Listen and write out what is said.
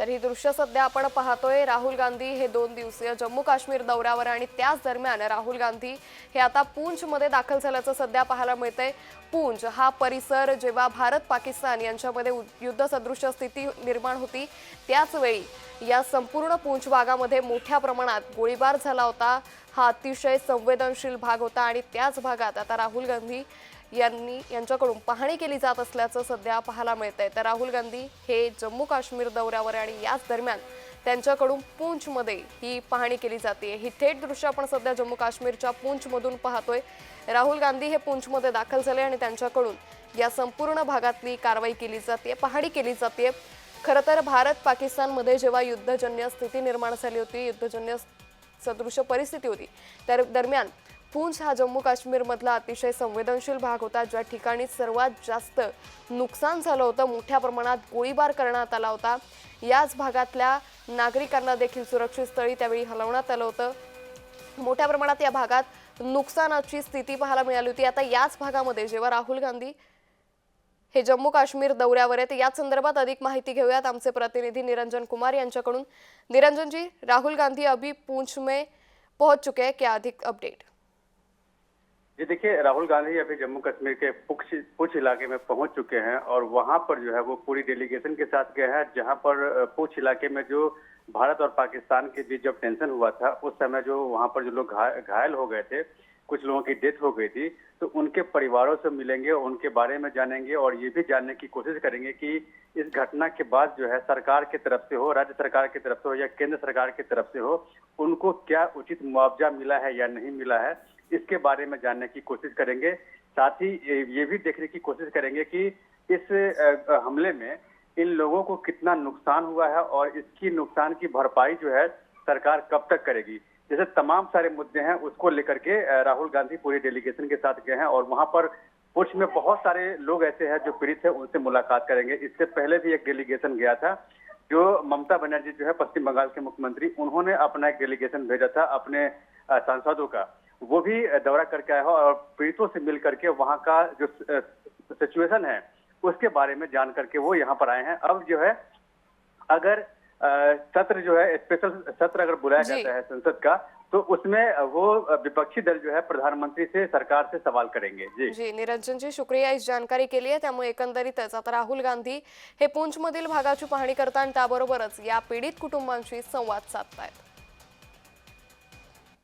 तर ही दृश्य सध्या आपण पाहतोय. राहुल गांधी हे दोन दिवसीय जम्मू काश्मीर दौऱ्यावर आणि त्याच दरम्यान राहुल गांधी हे आता पूंछमध्ये दाखल झाल्याचं सध्या पाहायला मिळतंय. पूंछ हा परिसर जेव्हा भारत पाकिस्तान यांच्यामध्ये युद्धसदृश्य स्थिती निर्माण होती त्याचवेळी या संपूर्ण पूंछ भागामध्ये मोठ्या प्रमाणात गोळीबार झाला होता. हा अतिशय संवेदनशील भाग होता आणि त्याच भागात आता राहुल गांधी यांनी यांच्याकडून पाहणी केली जात असल्याचं सध्या पाहायला मिळतंय. तर राहुल गांधी हे जम्मू काश्मीर दौऱ्यावर आहे आणि याच दरम्यान त्यांच्याकडून पूंछमध्ये ही पाहणी केली जाते. ही थेट दृश्य आपण सध्या जम्मू काश्मीरच्या पूंछमधून पाहतोय. राहुल गांधी हे पूंछमध्ये दाखल झाले आणि त्यांच्याकडून या संपूर्ण भागातली कारवाई केली जाते पाहणी केली जाते. खरं तर भारत पाकिस्तानमध्ये जेव्हा युद्धजन्य स्थिती निर्माण झाली होती युद्धजन्य सदृश परिस्थिती होती त्या दरम्यान पूंछ हा जम्मू काश्मीरमधला अतिशय संवेदनशील भाग होता ज्या ठिकाणी सर्वात जास्त नुकसान झालं होतं. मोठ्या प्रमाणात गोळीबार करण्यात आला होता. याच भागातल्या नागरिकांना देखील सुरक्षित स्थळी त्यावेळी हलवण्यात आलं होतं. मोठ्या प्रमाणात या भागात नुकसानाची स्थिती पाहायला मिळाली होती. आता याच भागामध्ये जेव्हा राहुल गांधी हे जम्मू काश्मीर दौऱ्यावर आहेत या संदर्भात अधिक माहिती घेऊयात आमचे प्रतिनिधी निरंजन कुमार यांच्याकडून. निरंजनजी राहुल गांधी अभी पूंछ में पहुंच चुके हैं. क्या अधिक अपडेट जी देखिए, राहुल गांधी अभी जम्मू कश्मीर के पुछ पुछ इलाके में पहुँच चुके हैं और वहाँ पर जो है वो पूरी डेलीगेशन के साथ गए हैं, जहाँ पर पुछ इलाके में जो भारत और पाकिस्तान के बीच जब टेंशन हुआ था, उस समय जो वहाँ पर जो लोग घायल हो गए थे, कुछ लोगों की डेथ हो गई थी तो उनके परिवारों से मिलेंगे, उनके बारे में जानेंगे और ये भी जानने की कोशिश करेंगे कि इस घटना के बाद जो है सरकार की तरफ़ से हो, राज्य सरकार की तरफ़ से हो या केंद्र सरकार की तरफ़ से हो, उनको क्या उचित मुआवजा मिला है या नहीं मिला है इसके बारे में जानने की कोशिश करेंगे। साथ ही ये भी देखने की कोशिश करेंगे कि इस हमले में इन लोगों को कितना नुकसान हुआ है और इसकी नुकसान की भरपाई जो है सरकार कब तक करेगी। जैसे तमाम सारे मुद्दे हैं, उसको लेकर के राहुल गांधी पूरी डेलीगेशन के साथ गए हैं और वहाँ पर पुछ में बहुत सारे लोग ऐसे हैं जो पीड़ित है, उनसे मुलाकात करेंगे। इससे पहले भी एक डेलीगेशन गया था, जो ममता बनर्जी जो है पश्चिम बंगाल के मुख्यमंत्री, उन्होंने अपना एक डेलीगेशन भेजा था अपने सांसदों का। वो भी दौरा करके आया हो और पीड़ितों से मिल करके वहाँ का जो सिचुएशन है उसके बारे में जान करके वो यहाँ पर आए हैं। अब जो है अगर सत्र जो है स्पेशल सत्र अगर बुलाया जाता है संसद का तो उसमें वो विपक्षी दल जो है प्रधानमंत्री से सरकार से सवाल करेंगे। जी। जी निरंजन जी शुक्रिया इस जानकारी के लिए। त्यामुळे एकंदरीतच आता राहुल गांधी हे पूंछमधील भागाची पाहणी करतात आणि त्याबरोबरच या पीडित कुटुंबांशी संवाद साधतायत.